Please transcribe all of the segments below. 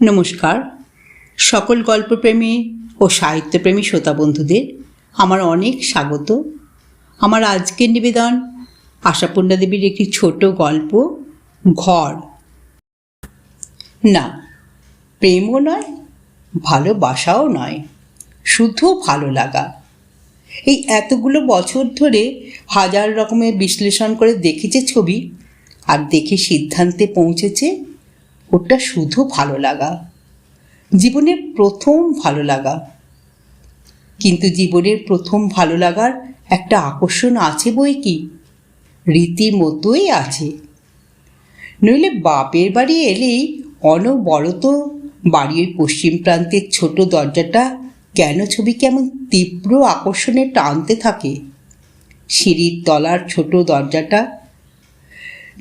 নমস্কার। সকল গল্পপ্রেমী ও সাহিত্যপ্রেমী শ্রোতা বন্ধুদের আমার অনেক স্বাগত। আমার আজকের নিবেদন আশাপূর্ণা দেবীর একটি ছোট গল্প, ঘর। না, প্রেমও নয়, ভালোবাসাও নয়, শুধু ভালো লাগা। এই এতগুলো বছর ধরে হাজার রকমের বিশ্লেষণ করে দেখেছে ছবি, আর দেখে সিদ্ধান্তে পৌঁছেছে ওটা শুধু ভালো লাগা। জীবনের প্রথম ভালো লাগা। কিন্তু জীবনের প্রথম ভালো লাগার একটা আকর্ষণ আছে বই কি? রীতিমতোই আছে। নইলে বাপের বাড়ি এলেই অনবরত বাড়ির পশ্চিম প্রান্তের ছোট দরজাটা কেন ছবি কেমন তীব্র আকর্ষণে টানতে থাকে? সিঁড়ির তলার ছোট দরজাটা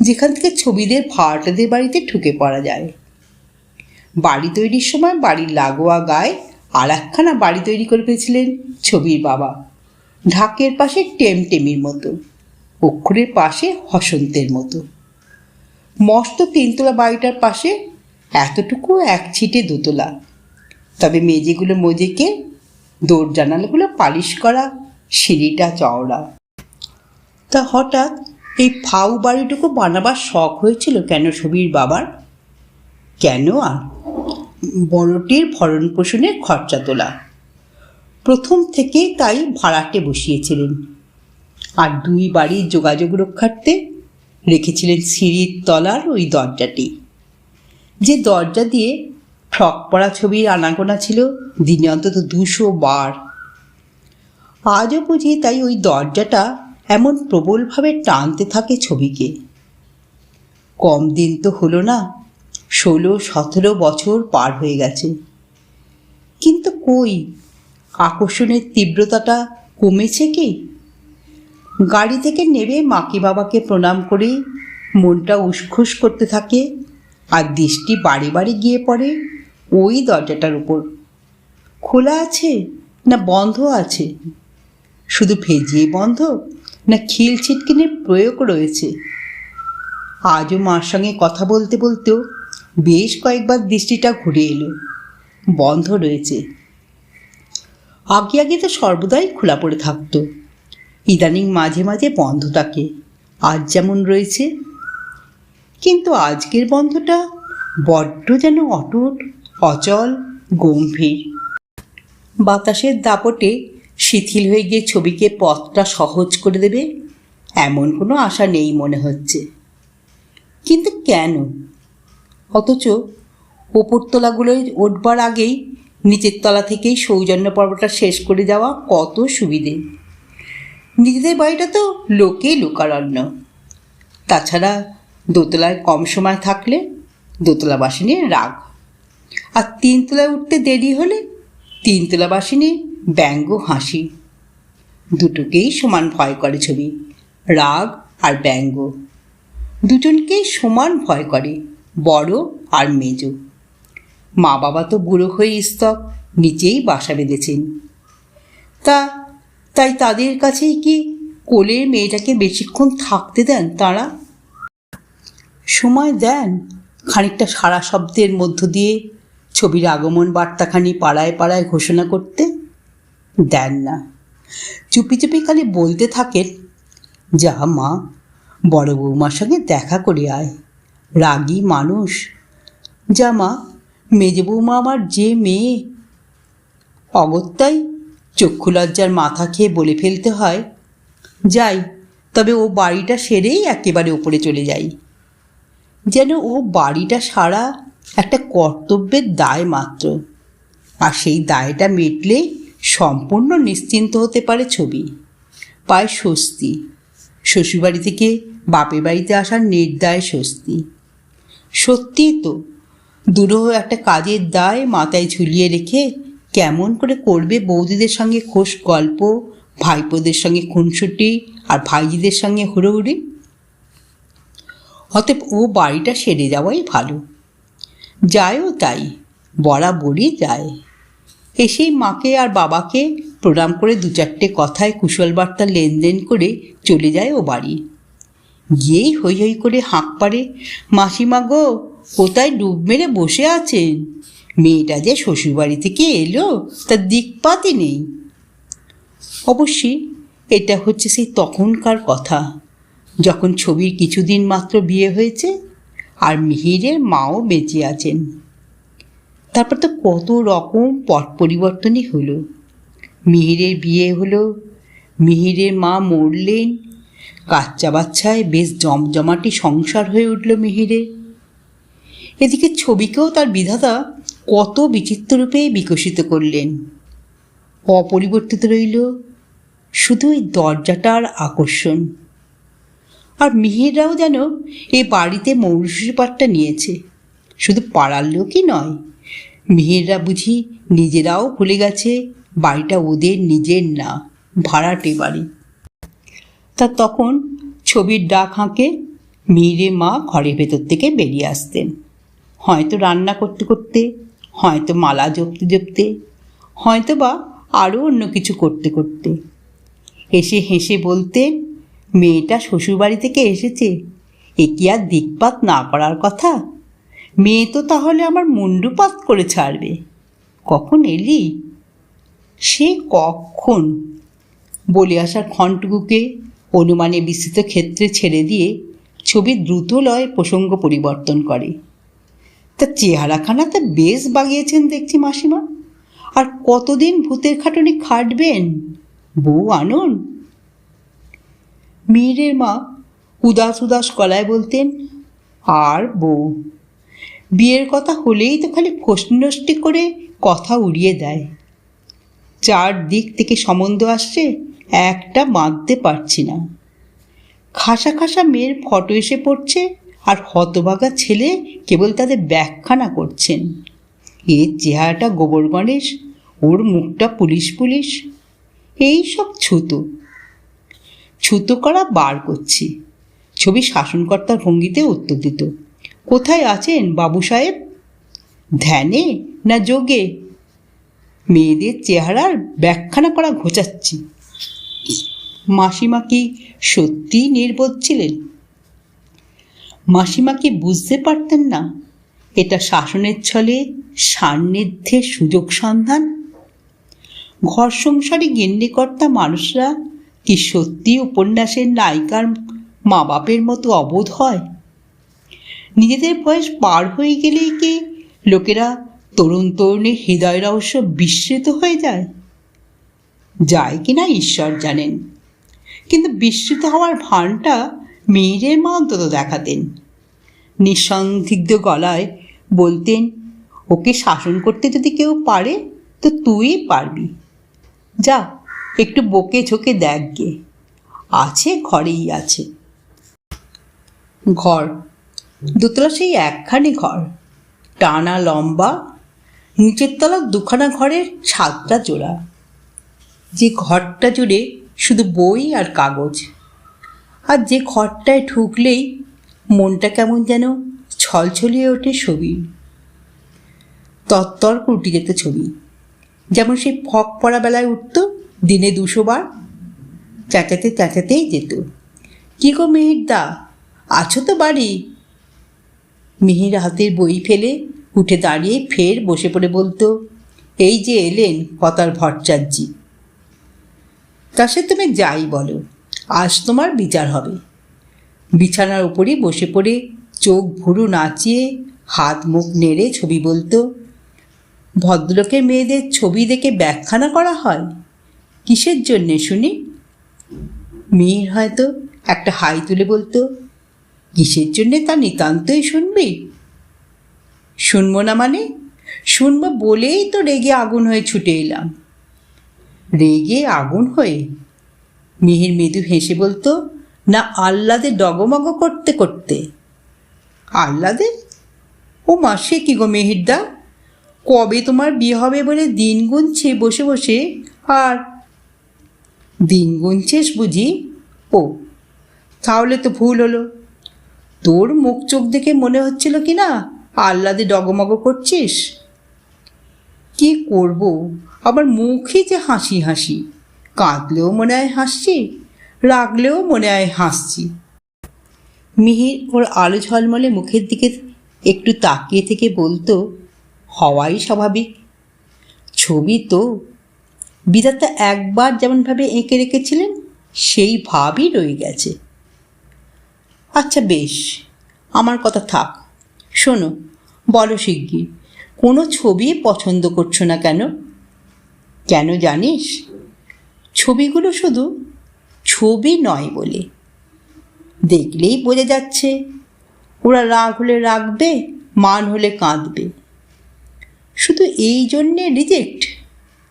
যেখান থেকে ছবিদের ভাড়াটাদের বাড়িতে ঢুকে পড়া যায়। বাড়ি তৈরির সময় বাড়ির লাগোয়া গায়ে আর একখানা বাড়ি তৈরি করে পেয়েছিলেন ছবির বাবা। ঢাকের পাশে টেমটেমির মতো, অক্ষরের পাশে হসন্তের মতো। মস্ত তিনতলা বাড়িটার পাশে এতটুকু এক ছিটে দোতলা। তবে মেজেগুলো মজেকে দৌড় জানালাগুলো পালিশ করা, সিঁড়িটা চওড়া। তা হঠাৎ এই ফাউ বাড়িটুকু বানাবার শখ হয়েছিল কেন ছবির বাবার? কেন আর? বড়টির ভরণ পোষণের খরচা তোলা। প্রথম থেকেই তাই ভাড়াটে বসিয়েছিলেন। আর দুই বাড়ির যোগাযোগ রক্ষার্থে রেখেছিলেন সিঁড়ির তলার ওই দরজাটি। যে দরজা দিয়ে ফ্রক পরা ছবির আনাগোনা ছিল দিনে অন্তত দুশো বার। আজও বুঝি তাই ওই দরজাটা এমন প্রবলভাবে টানতে থাকে ছবিকে। কম দিন তো হলো না, ষোলো, সতেরো বছর পার হয়ে গেছে। কিন্তু কই, আকর্ষণের তীব্রতাটা কমেছে কি? গাড়ি থেকে নেবে মাকে বাবাকে প্রণাম করে মনটা উসখুস করতে থাকে আর দৃষ্টি বাড়ি বাড়ি গিয়ে পড়ে ওই দরজাটার উপর। খোলা আছে না বন্ধ আছে? শুধু ভেজিয়ে বন্ধ? না খিল ছিটকিনের প্রয়োগ রয়েছে। আজও মার সঙ্গে কথা বলতে বলতেও বেশ কয়েকবার দৃষ্টিটা ঘুরে এলো। বন্ধ রয়েছে। আগে আগে তো সর্বদাই খোলা পড়ে থাকতো। ইদানিং মাঝে মাঝে বন্ধ থাকে। আজ যেমন রয়েছে। কিন্তু আজকের বন্ধটা বড্ড যেন অটুট, অচল, গম্ভীর। বাতাসের দাপটে শিথিল হয়ে গিয়ে ছবিকে পথটা সহজ করে দেবে, এমন কোনো আশা নেই মনে হচ্ছে। কিন্তু কেন? অথচ ওপরতলাগুলোয় উঠবার আগেই নিচের তলা থেকেই সৌজন্য পর্বটা শেষ করে যাওয়া কত সুবিধে। নিজেদের বাড়িটা তো লোকেই লোকারণ্য। তাছাড়া দোতলায় কম সময় থাকলে দোতলাবাসী নিয়ে রাগ। আর তিনতলায় উঠতে দেরি হলে তিনতলাবাসী নিয়ে ব্যঙ্গ হাসি। দুটোকেই সমান ভয় করে ছবি, রাগ আর ব্যঙ্গ। দুজনকেই সমান ভয় করে, বড় আর মেজ। মা বাবা তো বুড়ো হয়ে স্তক নিচেই বাসা বেঁধেছেন। তা, তাই তাদের কাছেই কি কোলের মেয়েটাকে বেশিক্ষণ থাকতে দেন তারা? সময় দেন খানিকটা সারা শব্দের মধ্য দিয়ে ছবির আগমন বার্তাখানি পাড়ায় পাড়ায় ঘোষণা করতে। দেন না। চুপি চুপি খালি বলতে থাকেন, যা মা, বড় বৌমার সঙ্গে দেখা করে আয়। রাগী মানুষ। যা মা, মেজ বৌমা আমার যে মেয়ে। অগত্যাই চক্ষু লজ্জার মাথা খেয়ে বলে ফেলতে হয়, যাই, তবে ও বাড়িটা সেরেই একেবারে ওপরে চলে যাই। যেন ও বাড়িটা সারা একটা কর্তব্যের দায় মাত্র। আর সেই দায়টা মিটলে সম্পূর্ণ নিশ্চিন্ত হতে পারে ছবি। পায় স্বস্তি। শ্বশুরবাড়ি থেকে বাপের বাড়িতে আসার নির্দায় স্বস্তি। সত্যিই তো, দুরূহ একটা কাজের দায় মাথায় ঝুলিয়ে রেখে কেমন করে করবে বৌদিদের সঙ্গে খোশ গল্প, ভাইপোদের সঙ্গে খুনসুটি আর ভাইজিদের সঙ্গে হুড়োহুড়ি? অতএব ও বাড়িটা সেরে যাওয়াই ভালো। যায়ও তাই, বরাবরই যায়। এসেই মাকে আর বাবাকে প্রণাম করে দু চারটে কথায় কুশল বার্তা লেনদেন করে চলে যায় ও বাড়ি। গিয়েই হই হই করে হাঁক পারে মাসিমা গো, কোথায় ডুব মেরে বসে আছেন? মেয়েটা যে শ্বশুরবাড়ি থেকে এলো তার দিকপাতই নেই। অবশ্যই এটা হচ্ছে সেই তখনকার কথা। যখন ছবির কিছুদিন মাত্র বিয়ে হয়েছে, আর মিহিরের মাও বেঁচে আছেন। তারপর তো কত রকম পট পরিবর্তনই হলো। মিহিরের বিয়ে হলো, মিহিরের মা মরলেন কাচ্চা বাচ্চায় বেশ জমজমাটি সংসার হয়ে উঠল মিহিরের এদিকে ছবিকেও তার বিধাতা কত বিচিত্র রূপে বিকশিত করলেন। অপরিবর্তিত রইল শুধু এই দরজাটার আকর্ষণ। আর মিহিররাও যেন এ বাড়িতে মৌরুষিপাটটা নিয়েছে, শুধু পাড়ার লোকই নয় মিহিররা বুঝি নিজেরাও ভুলে গেছে, বাড়িটা ওদের নিজের না, ভাড়াটে বাড়ি। তা তখন ছবির ডাক হাঁকে মেয়েরে মা ঘরের ভেতর থেকে বেরিয়ে আসতেন। হয়তো রান্না করতে করতে, হয়তো মালা জপতে জপতে, হয়তো বা আরও অন্য কিছু করতে করতে। এসে হেসে বলতেন মেয়েটা শ্বশুরবাড়ি থেকে এসেছে, এ কি আর দিকপাত না করার কথা? মেয়ে তো তাহলে আমার মুন্ডুপাত করে ছাড়বে। কখন এলি? সে কখন? বলে আসার ক্ষণটুকুকে অনুমানে বিস্তৃত ক্ষেত্রে ছেড়ে দিয়ে ছবি দ্রুত লয় প্রসঙ্গ পরিবর্তন করে। তা চেহারাখানা তা বেশ বাগিয়েছেন দেখছি মাসিমা। আর কতদিন ভূতের খাটুনি খাটবেন, বউ আনুন? মীরের মা উদাস উদাস গলায় বলতেন, আর বউ বিয়ের কথা হলেই তো খালি ফষ্টি করে কথা উড়িয়ে দেয়। চার দিক থেকে সম্বন্ধ আসছে, একটা বাঁধতে পারছি না। খাসা খাসা মেয়ের ফটো এসে পড়ছে আর হতভাগা ছেলে কেবল তাদের ব্যাখ্যানা করছেন। এর চেহারাটা গোবর গণেশ, ওর মুখটা পুলিশ পুলিশ। এই সব ছুতো। ছুতো করা বার করছি। ছবি শাসনকর্তার ভঙ্গিতে উত্তর দিত। কোথায় আছেন বাবু সাহেব? ধ্যানে না যোগে? মেয়েদের চেহারার ব্যাখ্যানা করা ঘোচাচ্ছি। মাসিমা কি সত্যিই নির্বোধ ছিলেন? মাসিমা কি বুঝতে পারতেন না। এটা শাসনের ছলে সান্নিধ্যে সুযোগ সন্ধান। ঘর সংসারে গিন্নিকর্তা মানুষরা কি সত্যি উপন্যাসের নায়িকার মা বাপের মতো অবোধ হয়? নিজেদের বয়স পার হয়ে গেলেই কি লোকেরা তরুণ তরুণীর হৃদয় রহস্য বিস্মৃত হয়ে যায়? যায় কিনা ঈশ্বর জানেন। কিন্তু বিস্মৃত হওয়ার ভানটা মেয়েদের মা অন্তত দেখাতেন। নিঃসন্দিগ্ধ গলায় বলতেন, ওকে শাসন করতে যদি কেউ পারে, তো তুই পারবি। যা, একটু বকে ঝোঁকে দেখ গে। আছে, ঘরেই আছে। ঘর দোতলা সেই একখানি ঘর। টানা লম্বা, নিচের তলা দুখানা ঘরের সাতটা জোড়া যে ঘরটা জুড়ে শুধু বই আর কাগজ। আর যে ঘরটায় ঢুকলেই মনটা কেমন যেন ছলছলিয়ে ওঠে ছবি। তত্তর উঠে যেত ছবি। যেমন সেই ফক পড়া বেলায় উঠত, দিনে দুশো বার। চেঁচাতে চেঁচাতেই যেত। কি গো মিহিরদা, আছো তো বাড়ি? মিহির হাতের বই ফেলে উঠে দাঁড়িয়ে ফের বসে পড়ে বলতো, এই যে এলেন কতার ভট্টাচার্যি। তা সে তুমি যাই বলো, আজ তোমার বিচার হবে। বিছানার উপরই বসে পড়ে চোখ ভুরু নাচিয়ে হাত মুখ নেড়ে ছবি বলতো, ভদ্রলোকের মেয়েদের ছবি দেখে ব্যাখ্যানা করা হয়? কিসের জন্যে শুনি? মেয়ের হয়তো একটা হাই তুলে বলতো কিসের জন্যে তা নিতান্তই শুনবি? শুনব না মানে? শুনব বলেই তো রেগে আগুন হয়ে ছুটে এলাম। রেগে আগুন হয়ে? মিহির মৃদু হেসে বলতো, না আহ্লাদে ডগমগ করতে করতে। আহ্লাদে? ও মা সে কি গো মেহিরদা? কবে তোমার বিয়ে হবে বলে দিন গুনছে বসে বসে? আর দিন গুনছিস বুঝি? ও, তাহলে তো ভুল হলো। তোর মুখ চোখ দেখে মনে হচ্ছিল কি না আহ্লাদে ডগমগ করছিস? কি করব? আবার মুখে যে হাসি হাসি। কাঁদলেও মনে হয় হাসছি, রাগলেও মনে হয় হাসছি। মিহির ওর আলো ঝলমলে মুখের দিকে একটু তাকিয়ে থেকে বলতো, হওয়াই স্বাভাবিক। ছবি তো। বিধাতা একবার যেমনভাবে এঁকে রেখেছিলেন, সেই ভাবই রয়ে গেছে। আচ্ছা বেশ, আমার কথা থাক। শোনো, বলো শিগগির কোনো ছবি পছন্দ করছ না কেন? কেন জানিস? ছবিগুলো শুধু ছবি নয় বলে। দেখলেই বোঝা যাচ্ছে, ওরা রাগ হলে রাখবে মান হলে কাঁদবে। শুধু এই জন্যে রিজেক্ট,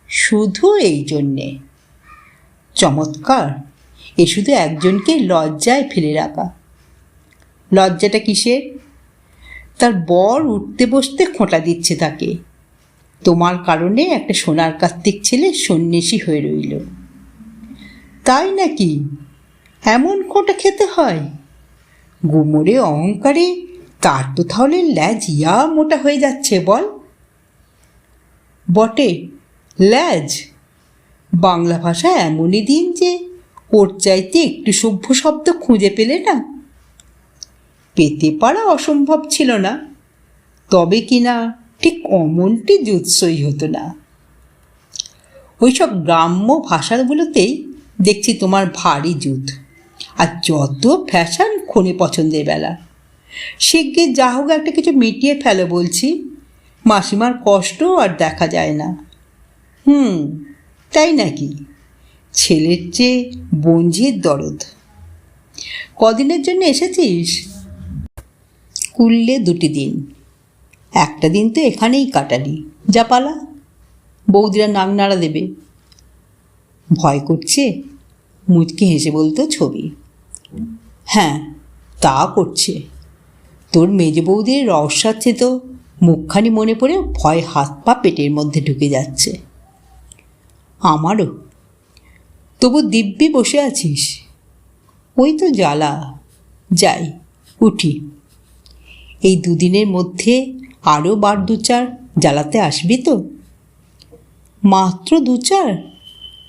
শুধু এই জন্যে। চমৎকার, এ শুধু একজনকে লজ্জায় ফেলে রাখা। লজ্জাটা কিসের? তার বর উঠতে বসতে খোঁটা দিচ্ছে তাকে। তোমার কারণে একটা সোনার কার্তিক ছেলে সন্ন্যাসী হয়ে রইল। তাই নাকি? এমন খোঁটা খেতে হয়? গুমরে অহংকারে তার তো তাহলে ল্যাজ ইয়া মোটা হয়ে যাচ্ছে, বল। বটে, ল্যাজ। বাংলা ভাষা এমনই দিন যে ওর চাইতে একটু সভ্য শব্দ খুঁজে পেলে না পেতে পারা অসম্ভব ছিল না। তবে কি না ঠিক অমনটি জুৎসই হতো না। ওইসব গ্রাম্য ভাষাগুলোতেই দেখছি তোমার ভারী জুত আর যত ফ্যাশন খনে পছন্দের বেলা। শিগগির যা হোক একটা কিছু মিটিয়ে ফেলো বলছি। মাসিমার কষ্ট আর দেখা যায় না। হুম, তাই নাকি? ছেলের চেয়ে বঞ্ঝির দরদ। কদিনের জন্য এসেছিস? কুললে দুটি দিন। একটা দিন তো এখানেই কাটালি। যা পালা। বৌদিরা নাক নাড়া দেবে। ভয় করছে? মুচকি হেসে বলতো ছবি। হ্যাঁ তা করছে। তোর মেজ বৌদির রহস্যাচ্ছে তো মুখখানি মনে পড়ে ভয় হাত পা পেটের মধ্যে ঢুকে যাচ্ছে। আমারও। তবু দিব্যি বসে আছিস। ওই তো জ্বালা। যাই, উঠি। এই দুদিনের মধ্যে আরও বার দু চার জ্বালাতে আসবি তো? মাত্র দু চার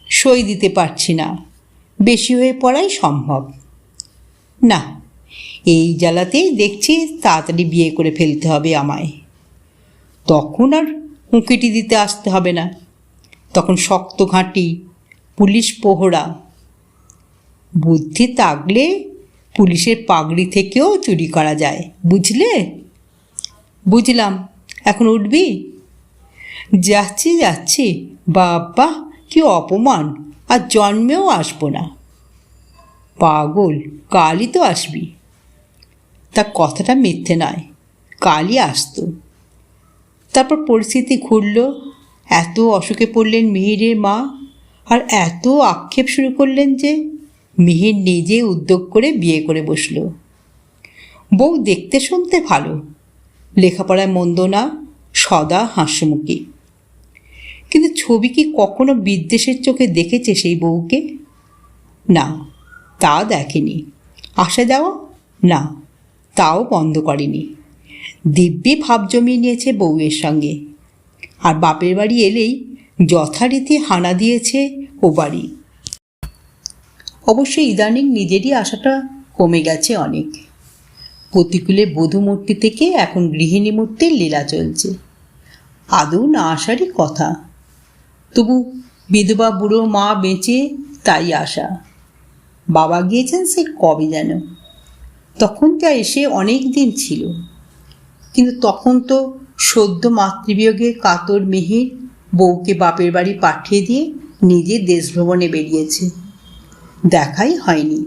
সই দিতে পারছি না। বেশি হয়ে পড়াই সম্ভব। না, এই জ্বালাতেই দেখছি তাড়াতাড়ি বিয়ে করে ফেলতে হবে আমায়। তখন আর উঁকিটি দিতে আসতে হবে না। তখন শক্ত ঘাঁটি, পুলিশ পোহরা। বুদ্ধি থাকলে পুলিশের পাগড়ি থেকেও চুরি করা যায়, বুঝলে? বুঝলাম। এখন উঠবি? যাচ্ছি যাচ্ছি। বাবা কি অপমান! আর জন্মেও আসব না। পাগল, কালই তো আসবি। তা কথাটা মিথ্যে নয়, কালই আসতো। তারপর পরিস্থিতি ঘুরল। এত অসুখে পড়লেন মিহিরের মা, আর এত আক্ষেপ শুরু করলেন যে মিহির নিজে উদ্যোগ করে বিয়ে করে বসল। বউ দেখতে শুনতে ভালো, লেখাপড়ায় মন্দ না, সদা হাস্যমুখী। কিন্তু ছবি কি কখনো বিদ্বেষের চোখে দেখেছে সেই বউকে? না, তা দেখেনি। আসা যাওয়া? না, তাও বন্ধ করেনি। দিব্যি ভাব জমিয়ে নিয়েছে বউয়ের সঙ্গে। আর বাপের বাড়ি এলেই যথারীতি হানা দিয়েছে ও বাড়ি। অবশ্য ইদানিং নিজেরই আশাটা কমে গেছে অনেক। প্রতিকূলে বধূ মূর্তি থেকে এখন গৃহিণী মূর্তির লীলা চলছে। আদৌ না আসারই কথা। তবু বিধবা বুড়ো মা বেঁচে তাই আশা। বাবা গিয়েছেন সে কবে যেন। তখন যা এসে অনেক দিন ছিল। কিন্তু তখন তো সদ্য মাতৃবিয়োগে কাতর মেহির বউকে বাপের বাড়ি পাঠিয়ে দিয়ে নিজে দেশভ্রমণে বেরিয়েছে। দেখাই হয়নি।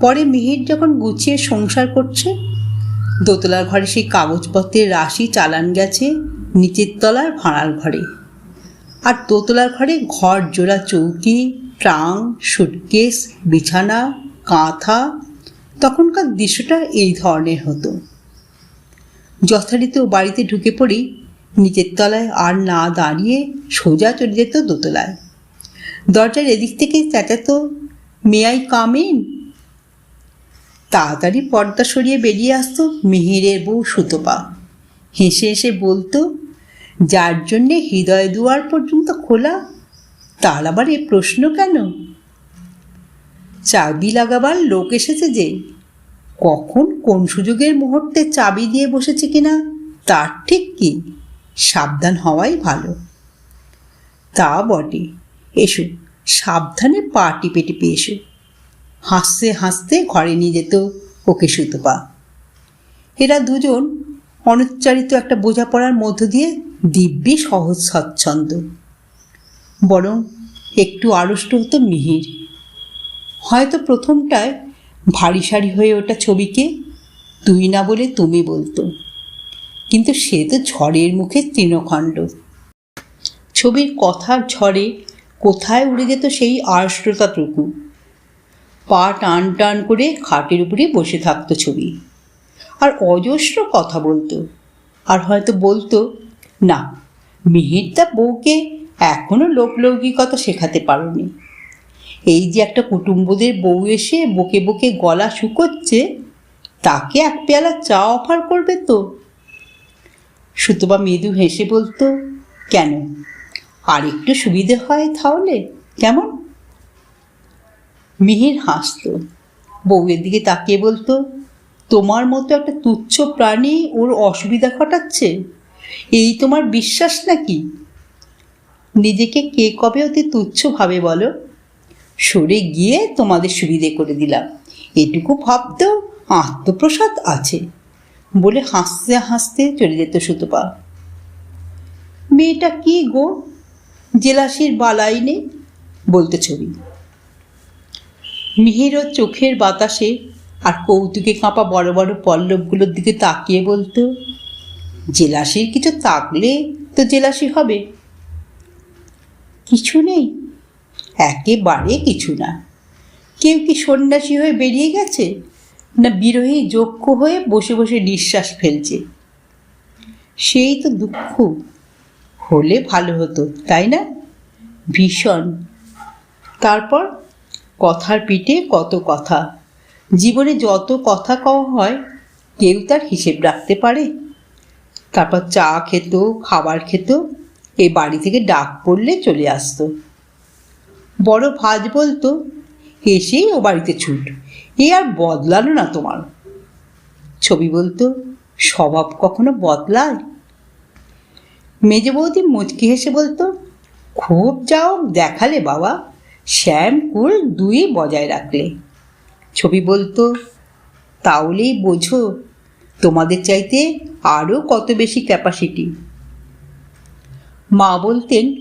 পরে মিহির যখন গুছিয়ে সংসার করছে, দোতলার ঘরে সেই কাগজপত্রের রাশি চালান গেছে নিচের তলার ভাড়ার ঘরে। আর দোতলার ঘরে ঘর জোড়া চৌকি, ট্রাং, সুটকেস, বিছানা, কাঁথা, তখনকার দৃশ্যটা এই ধরনের হতো। যথারীতি বাড়িতে ঢুকে পড়ি, নিচের তলায় আর না দাঁড়িয়ে সোজা চলে যেত দোতলায়। দরজার এদিক থেকে চেঁচাতো মেয়াই কামিন তাড়াতাড়ি পর্দা সরিয়ে বেরিয়ে আসতো মিহিরের বউ সুতপা। হেসে হেসে বলতো, যার জন্যে হৃদয় দুয়ার পর্যন্ত খোলা, তার আবার এ প্রশ্ন কেন? চাবি লাগাবার লোক এসেছে যে, কখন কোন সুযোগের মুহূর্তে চাবি দিয়ে বসেছে কিনা, তার ঠিক কি? সাবধান হওয়াই ভালো। তা বটে। এসো, সাবধানে পা টিপে টিপে এসো। হাসতে হাসতে ঘরে নিয়ে যেত ওকে সুতপা। এরা দুজন অনুচ্চারিত একটা বোঝাপড়ার মধ্য দিয়ে দিব্যি সহজ স্বচ্ছন্দ। বরং একটু আড়ষ্ট হতো মিহির। হয়তো প্রথমটায় ভারী সারি হয়ে ওঠা ছবিকে তুই না বলে তুমি বলতো। কিন্তু সে তো ঝড়ের মুখে তৃণখণ্ড। ছবির কথার ঝড়ে কোথায় উড়ে যেত সেই আড়ষ্টতাটুকু পা টান টান করে খাটের উপরে বসে থাকতো ছবি। আর অজস্র কথা বলতো। আর হয়তো বলতো, না মিহির তা বউকে এখনও লোকলৌকিকতা শেখাতে পারোনি। এই যে একটা কুটুম্বদের বউ এসে বকে বকে গলা শুকোচ্ছে, তাকে এক পেয়ালা চা অফার করবে তো? সুতবা মৃদু হেসে বলতো, কেন? আর একটু সুবিধে হয় তাহলে? কেমন? মিহির হাসতো বউয়ের দিকে তাকিয়ে বলতো তোমার মতো একটা তুচ্ছ প্রাণী ওর অসুবিধা ঘটাচ্ছে? এই তোমার বিশ্বাস নাকি? নিজেকে কে কবে অতি তুচ্ছ ভাবে বলো? সরে গিয়ে তোমাদের সুবিধে করে দিলাম। এটুকু ভাবতেও আত্মপ্রসাদ আছে। বলে হাসতে হাসতে চলে যেত সুতপা। মেয়েটা কি গো? জেলাসির বালাই নেই বলতে ছবি। মিহিরও চোখের বাতাসে আর কৌতুকে কাঁপা বড় বড় পল্লবগুলোর দিকে তাকিয়ে বলতো জেলাসির কিছু থাকলে তো জেলাসি হবে। কিছু নেই, একেবারে কিছু না। কেউ কি সন্ন্যাসী হয়ে বেরিয়ে গেছে, না বিরোহী যক্ষ হয়ে বসে বসে নিঃশ্বাস ফেলছে? সেই তো দুঃখ। হলে ভালো হতো, তাই না? ভীষণ। তারপর কথার পিঠে কত কথা। জীবনে যত কথা কওয়া হয়, কেউ তার হিসেব রাখতে পারে। তারপর চা খেত, খাবার খেত, এ বাড়ি থেকে ডাক পড়লে চলে আসতো। বড় ভাজ বলতো, এসেই ও বাড়িতে ছুট, এ আর বদলালো না তোমার। ছবি বলতো, স্বভাব কখনো বদলায়? মেজে বৌদি মুচকি হেসে বলতো, খুব যাও, দেখালে বাবা। শ্যাম কুল দুই বজায় রাখলে। ছবি বলতো, তাহলেই বোঝো, তোমাদের চাইতে আরও কত বেশি ক্যাপাসিটি মা বলতেন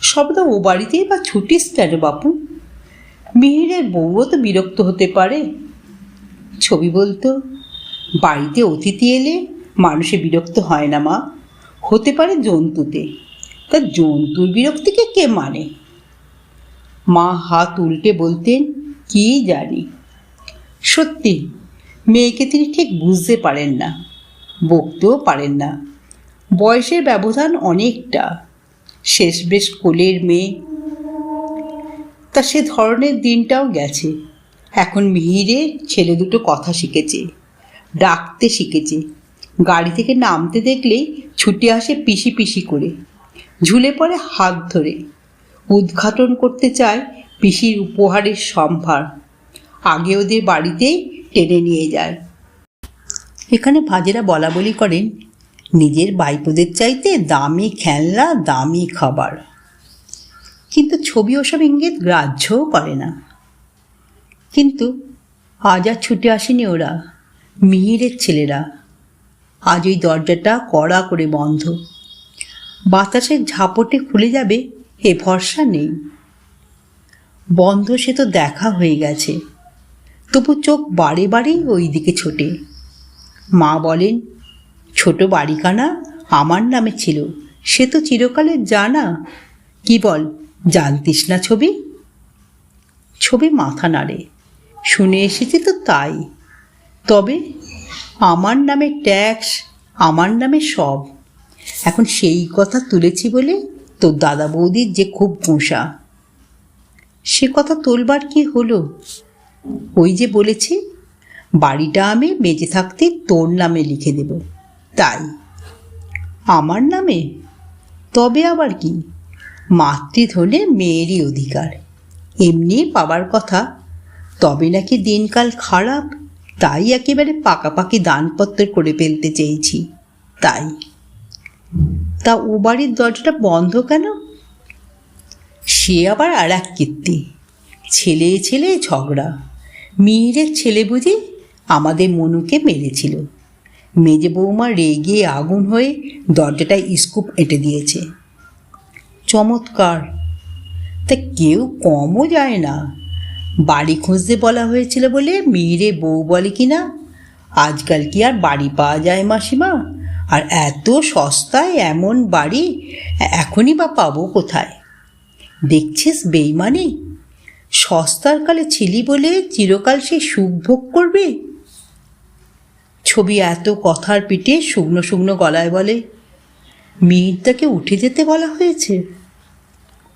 সবদা ও বাড়িতেই বা ছুটিস কেন বাপু? মিহিরের বউও তো বিরক্ত হতে পারে। ছবি বলতো, বাড়িতে অতিথি এলে মানুষে বিরক্ত হয় না মা। হতে পারে জন্তুতে। তা জন্তুর বিরক্তিকে কে মানে? মা হাত উল্টে বলতেন, কি জানি? সত্যি, মেয়েকে তিনি ঠিক বুঝতে পারেন না, বকতেও পারেন না। বয়সের ব্যবধান অনেকটা। শেষ বেশ কোলের মেয়ে। তা সে ধরনের দিনটাও গেছে। এখন মিহিরে ছেলে দুটো কথা শিখেছে, ডাকতে শিখেছে। গাড়ি থেকে নামতে দেখলেই ছুটে আসে পিসি পিসি করে। ঝুলে পড়ে হাত ধরে। উদ্ঘাটন করতে চায় পিসির উপহারের সম্ভার। আগে ওদের বাড়িতেই টেনে নিয়ে যায়। এখানে ভাজেরা বলা বলি করেন, নিজের বাইপোদের চাইতে দামি খেলনা, দামি খাবার। কিন্তু ছবি ওসব ইঙ্গিত গ্রাহ্যও করে না। কিন্তু আজ আর ছুটে আসেনি ওরা মিহিরের ছেলেরা। আজ ওই দরজাটা কড়া করে বন্ধ। বাতাসের ঝাপটে খুলে যাবে এ ভরসা নেই। বন্ধ সে তো দেখা হয়ে গেছে। তবু চোখ বারে বারেই ওই দিকে ছোটে। মা বলেন, ছোট বাড়িখানা আমার নামে ছিল, সে তো চিরকালের জানা। কি বল, জানতিস না ছবি? ছবি মাথা নাড়ে। শুনে এসেছি তো তাই। তবে আমার নামে ট্যাক্স, আমার নামে সব। এখন সেই কথা তুলেছি বলে তোর দাদা বৌদির যে খুব পোষা সে কথা তোলবার কি হলো? ওই যে বলেছি, বাড়িটা আমি বেঁচে থাকতে তোর নামে লিখে দেব। তাই। আমার নামে? তবে আবার কি? মাতৃধনে মেয়েরই অধিকার। এমনি পাবার কথা, তবে নাকি দিনকাল খারাপ? তাই একেবারে পাকাপাকি দানপত্র করে ফেলতে চেয়েছি। তাই। তা ও বাড়ির দরজাটা বন্ধ কেন? সে আবার আর এক কীর্তি। ছেলে ছেলে ঝগড়া। মেয়ের ছেলে বুঝি আমাদের মনুকে মেরেছিল। মেজে বৌমা রেগে আগুন হয়ে দরজাটায় স্কুপ এঁটে দিয়েছে। চমৎকার। তা কেউ কমও যায় না। বাড়ি খুঁজতে বলা হয়েছিল বলে মেয়েরে বউ বলে কি না আজকাল কি আর বাড়ি পাওয়া যায় মাসিমা? আর এত সস্তায় এমন বাড়ি, এখনই বা পাবো কোথায়? দেখছিস বেইমানি? সস্তার কালে ছিলি বলে চিরকাল সে সুখ ভোগ করবে? ছবি এত কথার পিঠে শুকনো শুকনো গলায় বলে, মেয়েটাকে উঠে যেতে বলা হয়েছে?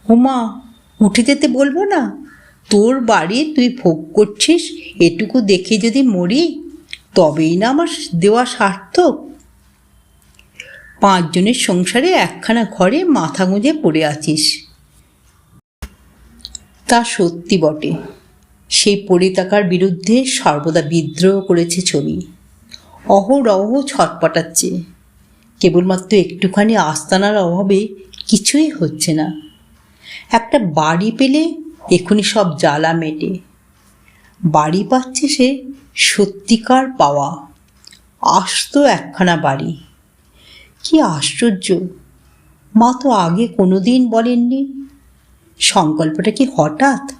উমা, উঠে যেতে বলব না? তোর বাড়ি তুই ভোগ করছিস, এটুকু দেখে যদি মরি, তবেই না আমার দেওয়া সার্থক। পাঁচজনের সংসারে একখানা ঘরে মাথা গুঁজে পড়ে আছিস। তা সত্যি বটে। সেই পড়ে থাকার বিরুদ্ধে সর্বদা বিদ্রোহ করেছে ছবি। অহরহ ছটপটাচ্ছে কেবলমাত্র একটুখানি আস্তানার অভাবে কিছুই হচ্ছে না। একটা বাড়ি পেলে এখনই সব জ্বালা মেটে। বাড়ি পাচ্ছে সে সত্যিকার পাওয়া। আস্ত একখানা বাড়ি। কি আশ্চর্য! মা তো আগে কোনো দিন বলেননি। সংকল্পটা কি হঠাৎ?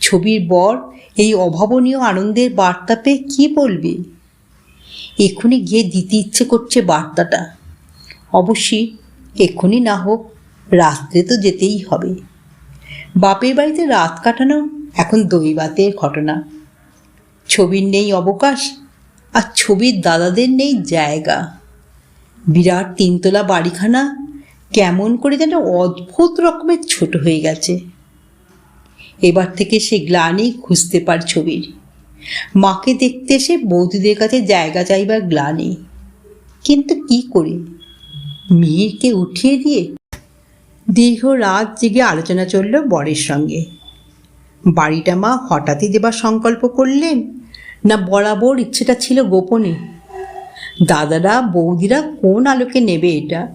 ছবির বর এই অভাবনীয় আনন্দের বার্তা পেয়ে কী বলবে? এক্ষুনি গিয়ে দিতে ইচ্ছে করছে বার্তাটা। অবশ্যই এক্ষুনি না হোক রাত্রে তো যেতেই হবে। বাপের বাড়িতে রাত কাটানো এখন দৈবাতের ঘটনা। ছবির নেই অবকাশ আর ছবির দাদাদের নেই জায়গা। বিরাট তিনতলা বাড়িখানা কেমন করে যেন অদ্ভুত রকমের ছোট হয়ে গেছে। এবার থেকে সে গ্লানি খুঁজতে পার ছবির। মাকে দেখতে এসে বৌদিদের কাছে জায়গা চাইবার গ্লানি কিন্তু কি করে? মেয়েকে উঠিয়ে দিয়ে দীর্ঘ রাত জেগে আলোচনা চলল বরের সঙ্গে। বাড়িটা মা হঠাৎই দেবার সংকল্প করলেন, না বরাবর ইচ্ছেটা ছিল গোপনে। দাদারা, বৌদিরা কোন আলোকে নেবে এটা?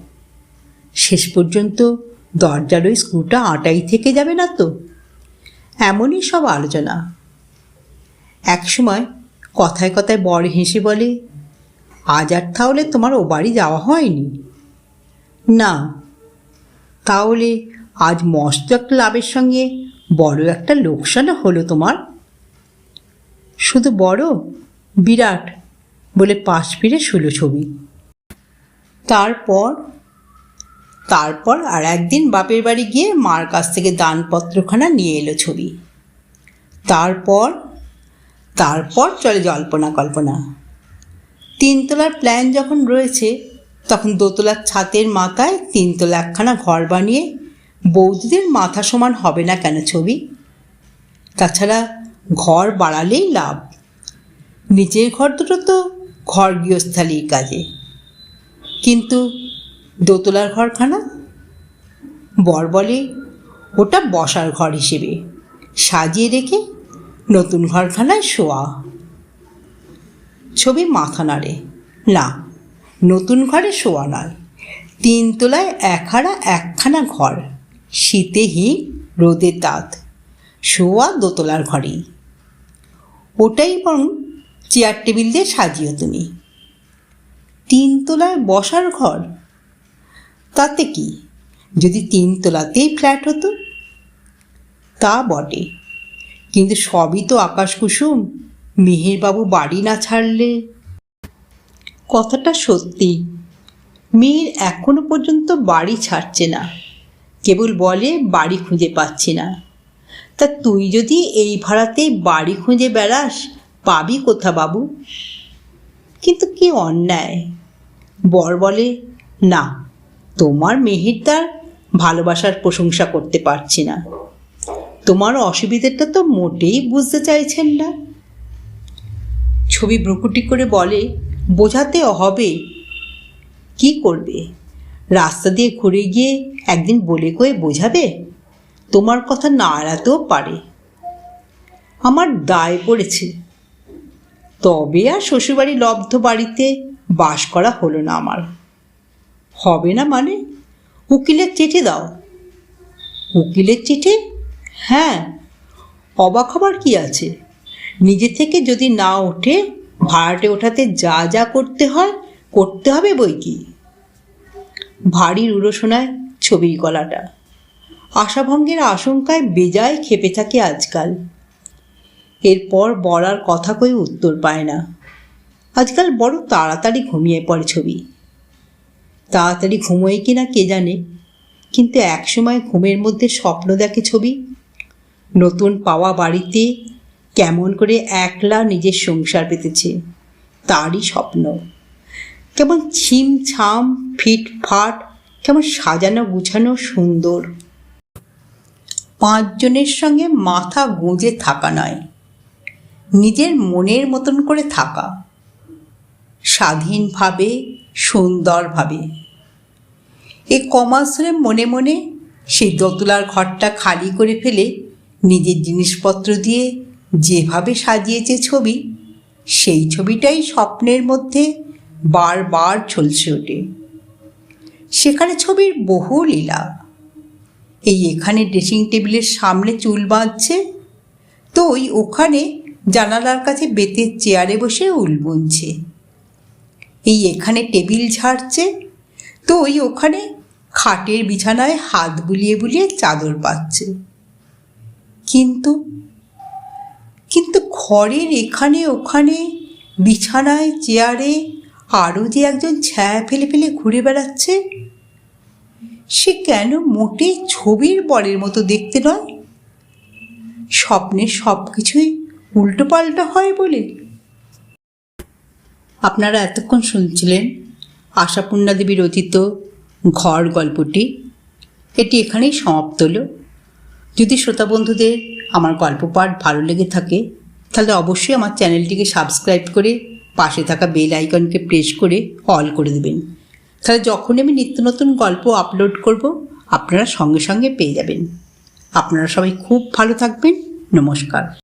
শেষ পর্যন্ত দরজার ওই স্ক্রুটা আটাই থেকে যাবে না তো? এমনই সব আলোচনা। একসময় কথায় কথায় বর হেসে বলে, আজ আর তাহলে তোমার ও বাড়ি যাওয়া হয়নি? না তাহলে আজ মস্ত একটা লাভের সঙ্গে বড় একটা লোকসানও হলো তোমার। শুধু বড়, বিরাট বলে পাশ ফিরে শুলো ছবি। তারপর তারপর আর একদিন বাপের বাড়ি গিয়ে মার কাছ থেকে দানপত্রখানা নিয়ে এলো ছবি। তারপর তারপর চলে জল্পনা কল্পনা। তিনতলার প্ল্যান যখন রয়েছে তখন দোতলার ছাতের মাথায় তিনতলা একখানা ঘর বানিয়ে বৌদিদের মাথা সমান হবে না কেন ছবি? তাছাড়া ঘর বাড়ালেই লাভ। নিজের ঘর দুটো তো ঘর গৃহস্থালির কাজে। কিন্তু দোতলার ঘরখানা? বর বলে ওটা বসার ঘর হিসেবে। সাজিয়ে রেখে নতুন ঘরখানায় শোয়া। ছবি মাথা নাড়ে। না নতুন ঘরে শোয়া নয় তিনতলায় একহারা একখানা ঘর। শীতে হিম রোদে তাঁত। শোয়া দোতলার ঘরেই ওটাই বরং চেয়ার টেবিল দিয়ে সাজিও তুমি। তিনতলায় বসার ঘর? তাতে কি? যদি তিনতলাতেই ফ্ল্যাট হতো? তা বটে। কিন্তু সবই তো আকাশ কুসুম। মেহেরবাবু বাড়ি না ছাড়লে কথাটা সত্যি। মেয়ের এখনও পর্যন্ত বাড়ি ছাড়ছে না। কেবল বলে, বাড়ি খুঁজে পাচ্ছি না। তা তুই যদি এই ভাড়াতেই বাড়ি খুঁজে বেড়াস, পাবি কোথা বাবু? কিন্তু কি অন্যায়? বর বলে, না, তোমার মেহির তার ভালোবাসার প্রশংসা করতে পারছি না। তোমার অসুবিধেটা তো মোটেই বুঝতে চাইছেন না। ছবি ব্রুকুটি করে বলে বোঝাতে হবে। কি করবে? রাস্তা দিয়ে ঘুরে গিয়ে একদিন বলে কয়ে বোঝাবে? তোমার কথা না এড়াতেও পারে। আমার দায় পড়েছে। তবে আর শ্বশুরবাড়ি লব্ধ বাড়িতে বাস করা হলো না আমার। হবে না মানে? উকিলের চিঠি দাও। উকিলের চিঠি? হ্যাঁ। অবাক হবার কি আছে? নিজে থেকে যদি না ওঠে ভাড়াটে ওঠাতে যা যা করতে হয়, করতে হবে বই কি? ভারী রুড়ো শোনায় ছবির গলাটা। আশাভঙ্গের আশঙ্কায় বেজায় খেপে থাকে আজকাল। এরপর বলার কথা কই উত্তর পায় না। আজকাল বড় তাড়াতাড়ি ঘুমিয়ে পড়ে ছবি। তাড়াতাড়ি ঘুমোয় কি না কে জানে, কিন্তু একসময় ঘুমের মধ্যে স্বপ্ন দেখে ছবি। নতুন পাওয়া বাড়িতে কেমন করে একলা নিজের সংসার পেতেছে তারই স্বপ্ন। কেমন ছিম ছাম ফিট ফাট কেমন সাজানো গুছানো সুন্দর। পাঁচজনের সঙ্গে মাথা গুঁজে থাকা নয়, নিজের মনের মতন করে থাকা। স্বাধীনভাবে, সুন্দরভাবে। এ কমাস ধরে মনে মনে সেই দোতলার ঘরটা খালি করে ফেলে নিজের জিনিসপত্র দিয়ে যেভাবে সাজিয়েছে ছবি, সেই ছবিটাই স্বপ্নের মধ্যে বারবার ঝলসে ওঠে। সেখানে ছবির বহু লীলা। এই এখানে ড্রেসিং টেবিলের সামনে চুল বাঁধছে। তো ওই ওখানে জানালার কাছে বেতের চেয়ারে বসে উল বুনছে। এই এখানে টেবিল ঝাড়ছে। তো ওই ওখানে খাটের বিছানায় হাত বুলিয়ে বুলিয়ে চাদর পাচ্ছে কিন্তু কিন্তু ঘরের এখানে ওখানে, বিছানায়, চেয়ারে আরও যে একজন ছায়া ফেলে ফেলে ঘুরে বেড়াচ্ছে? সে কেন মোটে ছবির বরের মতো দেখতে নয়? স্বপ্নের সব কিছুই উল্টো উল্টোপাল্টা হয় বলে। আপনারা এতক্ষণ শুনছিলেন আশাপূর্ণা দেবী রচিত ঘর গল্পটি। এটি এখানেই সমাপ্ত হলো। যদি শ্রোতা বন্ধুদের আমার গল্প পাঠ ভালো লেগে থাকে তাহলে অবশ্যই আমার চ্যানেলটিকে সাবস্ক্রাইব করে পাশে থাকা বেল আইকনকে প্রেস করে অল করে দেবেন। তাহলে যখনই আমি নিত্য নতুন গল্প আপলোড করব, আপনারা সঙ্গে সঙ্গে পেয়ে যাবেন। আপনারা সবাই খুব ভালো থাকবেন। নমস্কার।